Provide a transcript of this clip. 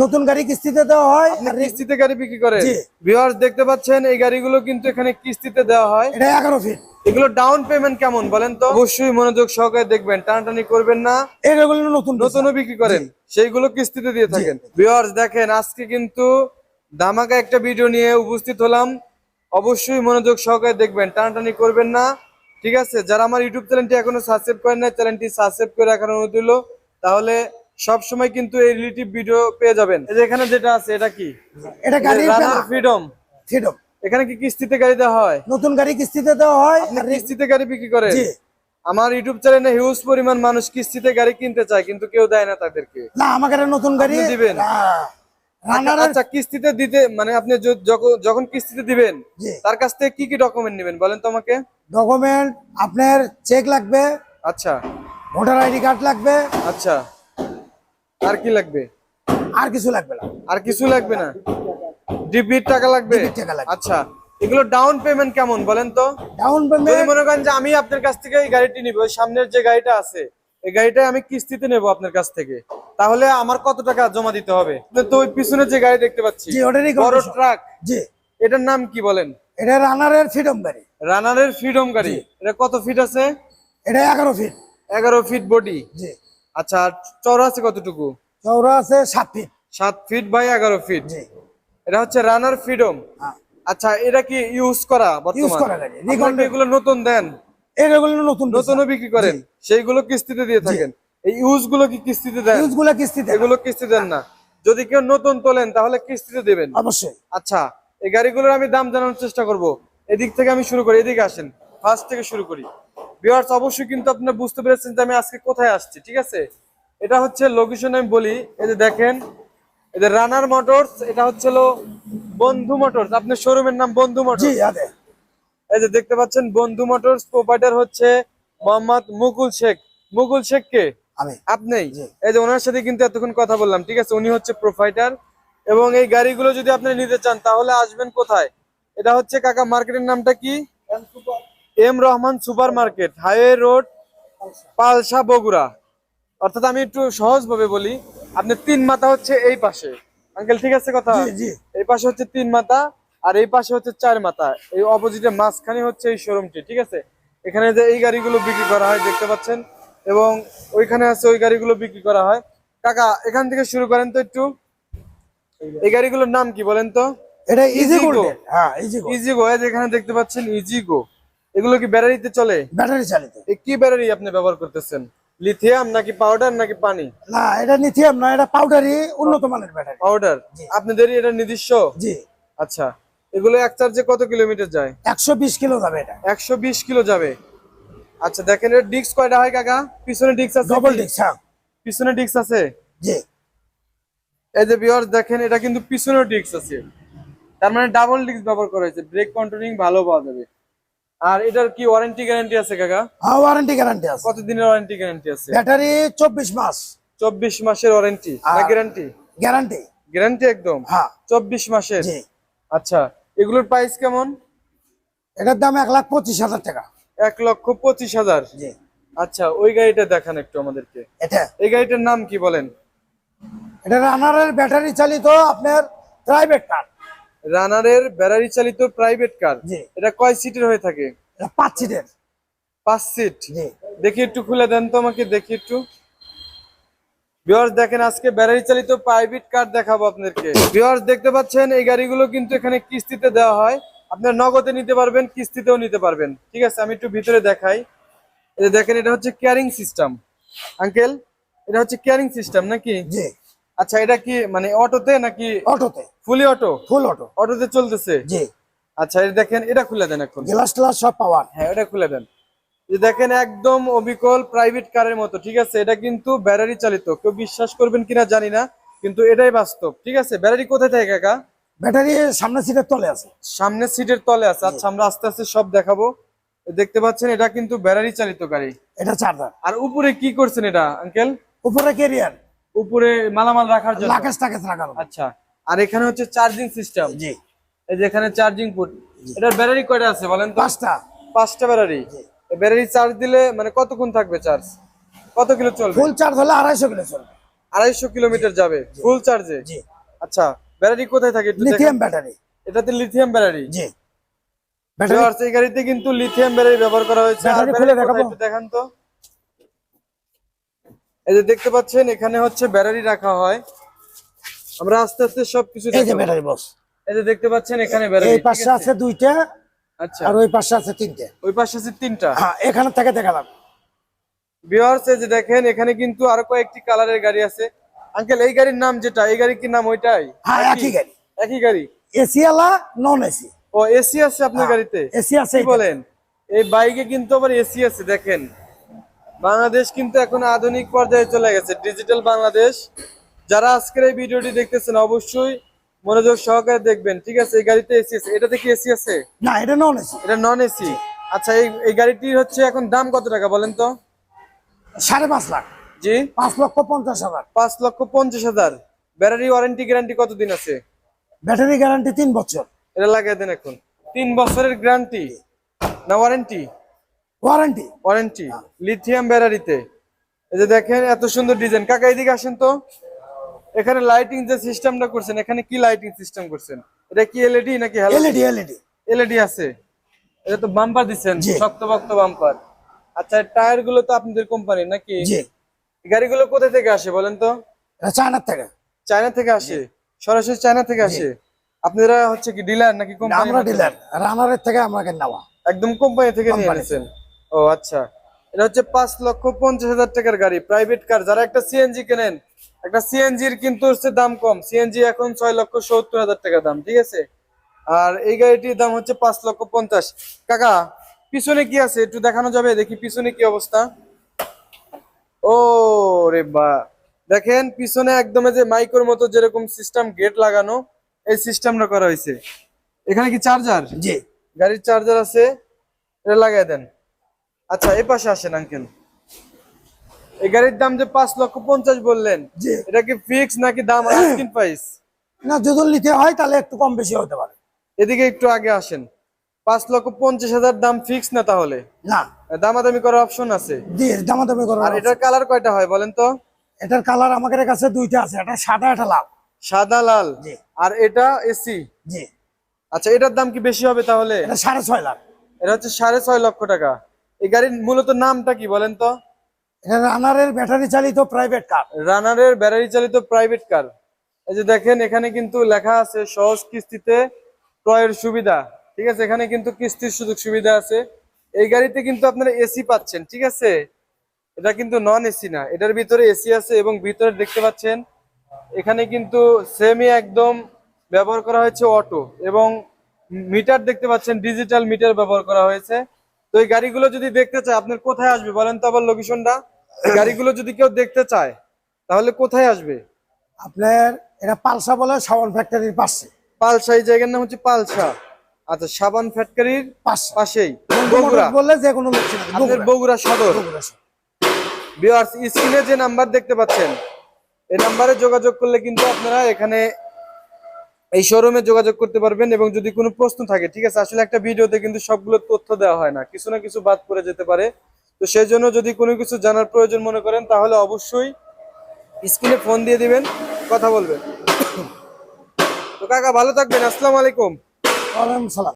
নতুন গাড়ি কিস্তিতে দেওয়া হয় কিস্তিতে গাড়ি বিক্রি করেন। জি। ভিউয়ার্স দেখতে পাচ্ছেন এই গাড়িগুলো কিন্তু এখানে কিস্তিতে দেওয়া হয়। এটা এগারো ফিট এগুলো ডাউন পেমেন্ট কেমন বলেন তো? অবশ্যই মনোযোগ সহকারে দেখবেন টানাটানি করবেন না। এগুলো নতুন নতুনও বিক্রি করেন। সেইগুলো কিস্তিতে দিয়ে থাকেন। ভিউয়ার্স দেখেন আজকে কিন্তু দামাকা একটা ভিডিও নিয়ে উপস্থিত হলাম। অবশ্যই মনোযোগ সহকারে দেখবেন টানাটানি করবেন না। ঠিক আছে? যারা আমার ইউটিউব চ্যানেলটি এখনও সাবস্ক্রাইব করেন না চ্যানেলটি সাবস্ক্রাইব করে রাখার অনুরোধ দিল তাহলে সব সময় কিন্তু এই রিলেটিভ ভিডিও পেয়ে যাবেন। এই যে এখানে যেটা আছে এটা কি? এটা গাড়ি ফ্রিডম ফ্রিডম এখানে কি কিস্তিতে গাড়ি দেওয়া হয়? নতুন গাড়ি কিস্তিতে দেওয়া হয়। কিস্তিতে গাড়ি বিক্রি করে জি। আমার ইউটিউব চ্যানেলে হিউজ পরিমাণ মানুষ কিস্তিতে গাড়ি কিনতে চায় কিন্তু কেউ দেয় না তাদেরকে। না আমাকে একটা নতুন গাড়ি দিবেন? রানার আচ্ছা কিস্তিতে দিতে মানে আপনি যখন- যখন কিস্তিতে দিবেন তার কাছ থেকে কি কি ডকুমেন্ট নেবেন বলেন তো আমাকে? ডকুমেন্ট আপনার চেক লাগবে। আচ্ছা। ভোটার আইডি কার্ড লাগবে। আচ্ছা। আর কি লাগবে? আর কিছু লাগবে না। আর কিছু লাগবে না? ডিপির টাকা লাগবে? টাকা লাগবে। আচ্ছা এগুলো ডাউন পেমেন্ট কেমন বলেন তো? ডাউন পেমেন্ট মনে করেন যে আমি আপনার কাছ থেকে এই গাড়িটি নিব সামনের যে গাড়িটা আছে এই গাড়িটা আমি কিস্তিতে নেব আপনার কাছ থেকে তাহলে আমার কত টাকা জমা দিতে হবে? তো ওই পিছনে যে গাড়ি দেখতে পাচ্ছি বড় ট্রাক জি। এটার নাম কি বলেন? এটা রানারের ফ্রিডম গাড়ি। রানারের ফ্রিডম গাড়ি। এটা কত ফিট আছে? এটা এগারো ফিট এগারো ফিট বডি জি। আচ্ছা চওড়া আছে কতটুকু? চৌড়া আছে সাত ফিট সাত ফিট বাই এগারো ফিট এটা হচ্ছে রানার ফ্রিডম হ্যাঁ। আচ্ছা এটা কি ইউজ করা বর্তমান? এগুলো নতুন দেন? এগুলো নতুন নতুনও বিক্রি করেন? সেইগুলো কিস্তিতে দিয়ে থাকেন? এই ইউজগুলো কি কিস্তিতে দেন? ইউজগুলা কিস্তিতে এগুলো কিস্তি দেন না। যদি কেউ নতুন তোলেন তাহলে কিস্তিতে দেবেন। অবশ্যই। আচ্ছা এই গাড়িগুলোর আমি দাম জানানোর চেষ্টা করব। এদিক থেকে আমি শুরু করি এদিকে আসেন। ফার্স্ট থেকে শুরু করি। ভিউয়ার্স অবশ্যই কিন্তু আপনারা বুঝতে পেরেছেন যে আমি আজকে কোথায় আসছি ঠিক আছে? এটা হচ্ছে লোকেশন আমি বলি এই যে দেখেন এদের রানার মোটরস এটা হচ্ছে বন্ধু মোটরস আপনার শোরুমের নাম বন্ধু জি আদে। এই যে দেখতে পাচ্ছেন বন্ধু মোটরস প্রোভাইডার হচ্ছে মোহাম্মদ মুকুল শেখ। মুকুল শেখ কে? আমি। আপনি। এই যে ওনার সাথে কিন্তু এতক্ষণ কথা বললাম ঠিক আছে? উনি হচ্ছে প্রোভাইডার এবং এই গাড়িগুলো যদি আপনি নিতে চান তাহলে আসবেন কোথায়? এটা হচ্ছে কাকা মার্কেটের নামটা কি? M Rahman super market highway road Palsa Bogura. অর্থাৎ আমি একটু সহজ ভাবে বলি আপনি তিন মাথা হচ্ছে এই পাশে। আঙ্কেল ঠিক আছে কথা? এই পাশে হচ্ছে তিন মাথা আর এই পাশে হচ্ছে চার মাথা। এই অপোজিটে মাঝখানে হচ্ছে এই শোরুমটি ঠিক আছে? এখানে যে এই গাড়িগুলো বিক্রি করা হয় দেখতে পাচ্ছেন? এবং ওইখানে আছে ওই গাড়িগুলো বিক্রি করা হয়। কাকা এখান থেকে শুরু করেন তো একটু। এই গাড়িগুলোর নাম কি বলেন তো? এটা ইজি Easy go। গোল্ড হ্যাঁ ইজি গোল্ড ইজি গো এখানে দেখতে পাচ্ছেন ইজি গো এগুলো কি ব্যাটারিতে চলে? ব্যাটারি চালিত। কি ব্যাটারি আপনি ব্যবহার করতেছেন? লিথিয়াম নাকি পাউডার নাকি পানি? না এটা লিথিয়াম না এটা পাউডারি উন্নত মানের ব্যাটারি। পাউডার? আপনাদের এটা নিজস্ব জি। আচ্ছা এগুলো এক চার্জে কত কিলোমিটার যায়? একশো বিশ কিলো যাবে এটা। একশো বিশ কিলো যাবে। আচ্ছা দেখেন এর ডিস্ক কয়টা হয় কাকা? পিছনে ডিস্ক আছে ডবল? ডিস্ক হ্যাঁ। পিছনে ডিস্ক আছে? জি। এই যে ভিউয়ার্স দেখেন এটা কিন্তু পিছনেও ডিস্ক আছে। তার মানে ডাবল ডিস্ক ব্যবহার করা হয়েছে। ব্রেক কন্ট্রোলিং ভালো পাওয়া যাবে। আর এটার কি ওয়ারেন্টি গ্যারান্টি আছে কাকা? হ্যাঁ ওয়ারেন্টি গ্যারান্টি আছে। কত দিনের ওয়ারেন্টি গ্যারান্টি আছে? ব্যাটারি চব্বিশ মাস। চব্বিশ মাসের ওয়ারেন্টি না আর- গ্যারান্টি গ্যারান্টি গ্যারান্টি একদম? হ্যাঁ। চব্বিশ মাসের? জি। আচ্ছা এগুলোর প্রাইস কেমন? এটার দাম এক লাখ পঁচিশ হাজার টাকা। এক লক্ষ পঁচিশ হাজার? জি। আচ্ছা ওই গাড়িটা দেখান একটু আমাদেরকে। এটা? এই গাড়িটার নাম কি বলেন? এটা রানারের ব্যাটারি চালিত আপনার প্রাইভেট কার রানারের ব্যাটারি চালিত প্রাইভেট কার। এটা কয় সিটের হয়ে থাকে? পাঁচ সিটের। পাঁচ সিট? দেখি একটু খুলে দেন তো আমাকে দেখি একটু। ভিউয়ার্স দেখেন আজকে ব্যাটারি চালিত প্রাইভেট কার দেখাবো আপনাদেরকে। ভিউয়ার্স দেখতে পাচ্ছেন এই গাড়িগুলো কিন্তু এখানে কিস্তিতে দেওয়া হয়। আপনার নগদে নিতে পারবেন কিস্তিতেও নিতে পারবেন। ঠিক আছে আমি একটু ভিতরে দেখাই। দেখেন এটা হচ্ছে ক্যারিং সিস্টেম আঙ্কেল এটা হচ্ছে ক্যারিং সিস্টেম নাকি? আচ্ছা এটা কি মানে অটোতে নাকি অটোতে। Fully auto? Full auto. অটোতে চলতেছে? জি। আচ্ছা এটা দেখেন এটা খুলে দেন এখন। গ্লাস ট্লাস সব পাওয়ার। হ্যাঁ এটা খুলে দেন। দেখেন একদম অবিকল প্রাইভেট কারের মতো ঠিক আছে? এটা কিন্তু ব্যাটারি চালিত। কেউ বিশ্বাস করবেন কিনা জানি না কিন্তু এটাই বাস্তব ঠিক আছে? ব্যাটারি কোথায় থাকে কাকা? ব্যাটারি সামনের সিটের তলে আছে। সামনের সিটের তলে আছে। আচ্ছা আমরা আস্তে আস্তে সব দেখাবো। দেখতে পাচ্ছেন এটা কিন্তু ব্যাটারি চালিত গাড়ি। এটা চার্জার আর উপরে কি করছেন এটা আঙ্কেল উপরে ক্যারিয়ার উপরে মালামাল রাখার জন্য? রাখার আচ্ছা। আর এখানে হচ্ছে চার্জিং সিস্টেম জি। এই যে এখানে চার্জিং পোর্ট এটার ব্যাটারি কয়টা আছে বলেন তো? পাঁচটা। পাঁচটা ব্যাটারি ব্যাটারি চার্জ দিলে মানে কতক্ষণ থাকবে চার্জ কত কিলো চলবে? ফুল চার্জ হলে আড়াইশো কিলো চলবে। আড়াইশো কিলোমিটার যাবে। ফুল চার্জে জি। আচ্ছা ব্যাটারি কোথায় থাকে লিথিয়াম ব্যাটারি এটাতে লিথিয়াম ব্যাটারি জি। ব্যাটারি ভিউয়ার্স, এই গাড়িতে কিন্তু লিথিয়াম ব্যাটারি ব্যবহার করা হয়েছে। আর ব্যাটারি দেখান তো। এই যে দেখতে পাচ্ছেন এখানে হচ্ছে ব্যাটারি রাখা হয়। আমরা আস্তে আস্তে সবকিছু এই যে ব্যাটারি বস। এই যে দেখতে পাচ্ছেন এখানে ব্যাটারি। এই পাশে আছে? দুইটা আচ্ছা। আর ওই পাশে আছে তিনটে। ওই পাশে আছে তিনটা। হ্যাঁ এখানে থেকে দেখালাম। ভিউয়ার্স এই যে দেখেন এখানে কিন্তু আরও কয়েকটি কালারের গাড়ি আছে। আঙ্কেল এই গাড়ির নাম যেটা এই গাড়ির কি নাম ওইটাই? হ্যাঁ একই? গাড়ি। একই গাড়ি? এসি আলা নন এসি? ও এসি আছে আপনার গাড়িতে? এসি আছে বলেন? এই বাইকে কিন্তু আবার এসি আছে দেখেন। বাংলাদেশ কিন্তু এখন আধুনিক পর্যায়ে চলে গেছে। ডিজিটাল বাংলাদেশ। যারা আজকের এই ভিডিওটি দেখতেছেন অবশ্যই মনোযোগ সহকারে দেখবেন। ঠিক আছে এই গাড়িতে এসি আছে। এটাতে কি এসি আছে? না এটা নন এসি এটা নন এসি আচ্ছা এই এই গাড়িটির হচ্ছে এখন দাম কত টাকা বলেন তো? সাড়ে পাঁচ লাখ। জি? পাঁচ লক্ষ পঞ্চাশ হাজার। পাঁচ লক্ষ পঞ্চাশ হাজার। ব্যাটারি ওয়ারেন্টি গ্যারান্টি কতদিন আছে? ব্যাটারি গ্যারান্টি তিন বছর। এটা লাগিয়ে দেন এখন। তিন বছরের গ্যারান্টি না ওয়ারেন্টি ওয়ারেন্টি ওয়ারেন্টি লিথিয়াম ব্যাটারিতে এই যে দেখেন এত সুন্দর ডিজাইন কাকা এদিকে আসেন তো। এখানে লাইটিং যে সিস্টেমটা করছেন এখানে কি লাইটিং সিস্টেম করছেন? এটা কি এলইডি নাকি এলইডি এলইডি এলইডি আছে। এটা তো বাম্পার দিচ্ছেন। শক্তপোক্ত বাম্পার আচ্ছা টায়ারগুলো তো আপনাদের কোম্পানি নাকি? জি। গাড়িগুলো কোথা থেকে আসে বলেন তো? এটা চায়নার থেকে। চায়না থেকে আসে? সরাসরি চায়না থেকে আসে? আপনারা হচ্ছে কি ডিলার নাকি কোম্পানি আমরা ডিলার রানারের থেকে আমাকে নেওয়া? একদম কোম্পানি থেকে নিয়ে এনেছেন। ও আচ্ছা। এটা হচ্ছে পাঁচ লক্ষ পঞ্চাশ হাজার টাকার গাড়ি প্রাইভেট কার যারা একটা সিএনজি কেনেন একটা সিএনজির কিন্তু হচ্ছে দাম কম। সিএনজি এখন ছয় লক্ষ সত্তর হাজার টাকা দাম ঠিক আছে? আর এই গাড়িটির দাম হচ্ছে পাঁচ লক্ষ পঞ্চাশ। কাকা পিছনে কি আছে? একটু দেখানো যাবে? দেখি পিছনে কি অবস্থা। ও রে বা। দেখেন পিছনে একদম যে মাইক্রোর মতো যেরকম সিস্টেম গেট লাগানো এই সিস্টেমটা করা হয়েছে। এখানে কি চার্জার জি। গাড়ির চার্জার আছে। এটা লাগাই দেন। আচ্ছা এই পাশে আসেন আঙ্কেল। এই গাড়ির দাম যে পাঁচ লক্ষ পঞ্চাশ বললেন জি। এটা কি ফিক্স নাকি দাম আস্কিন প্রাইস না যদি নিতে হয় তাহলে একটু কম বেশি হতে পারে। এদিকে একটু আগে আসেন। পাঁচ লক্ষ পঞ্চাশ হাজার দাম ফিক্স না তাহলে? না। দামাদামি করার অপশন আছে? জি দামাদামি করার আর এটার কালার কয়টা হয় বলেন তো? এটার কালার আমাদের কাছে দুইটা আছে এটা সাদা এটা লাল। সাদা লাল। জি। আর এটা এসি জি। আচ্ছা এটার দাম কি বেশি হবে তাহলে? এটা সাড়ে ছয় লাখ। এটা হচ্ছে সাড়ে ছয় লক্ষ টাকা। এই গাড়ির মূলত নামটা কি বলেন তো? রানারের ব্যাটারি চালিত প্রাইভেট কার রানারের ব্যাটারি চালিত প্রাইভেট কার এই যে দেখেন এখানে কিন্তু লেখা আছে সহজ কিস্তিতে ক্রয়ের সুবিধা। ঠিক আছে এখানে কিন্তু কিস্তির সুযোগ সুবিধা আছে। এই গাড়িতে কিন্তু আপনারা এসি পাচ্ছেন ঠিক আছে? এটা কিন্তু নন এসি না। এটার ভিতরে এসি আছে এবং ভিতরে দেখতে পাচ্ছেন এখানে কিন্তু সেমি একদম ব্যবহার করা হয়েছে অটো এবং মিটার দেখতে পাচ্ছেন ডিজিটাল মিটার ব্যবহার করা হয়েছে। তো এই গাড়িগুলো যদি দেখতে চায় আপনার কোথায় আসবে বলেন তো আবার লোকেশনটা? গাড়িগুলো যদি কেউ দেখতে চায় তাহলে কোথায় আসবে? আপনার এটা পালসা বলে সাবান ফ্যাক্টরির পাশে। পালসা এই জায়গার নাম হচ্ছে পালসা। আচ্ছা সাবান ফ্যাক্টরির পাশে। পাশেই। বগুড়া। বললে যে কোনো লোক চিনে। আপনার বগুড়া। সদর। ভিউয়ার্স স্ক্রিনে যে নাম্বার দেখতে পাচ্ছেন এই নাম্বারে যোগাযোগ করলে কিন্তু আপনারা এখানে এই শোরুমে যোগাযোগ করতে পারবেন এবং যদি কোনো প্রশ্ন থাকে, ঠিক আছে? আসলে একটা ভিডিওতে কিন্তু সবগুলো তথ্য দেওয়া হয় না। কিছু না কিছু বাদ পড়ে যেতে পারে। তো সেই জন্য যদি কোনো কিছু জানার প্রয়োজন মনে করেন, তাহলে অবশ্যই স্ক্রিনে ফোন দিয়ে দিবেন, কথা বলবেন। তো কাকা, ভালো থাকবেন। আসসালামু আলাইকুম। সালাম।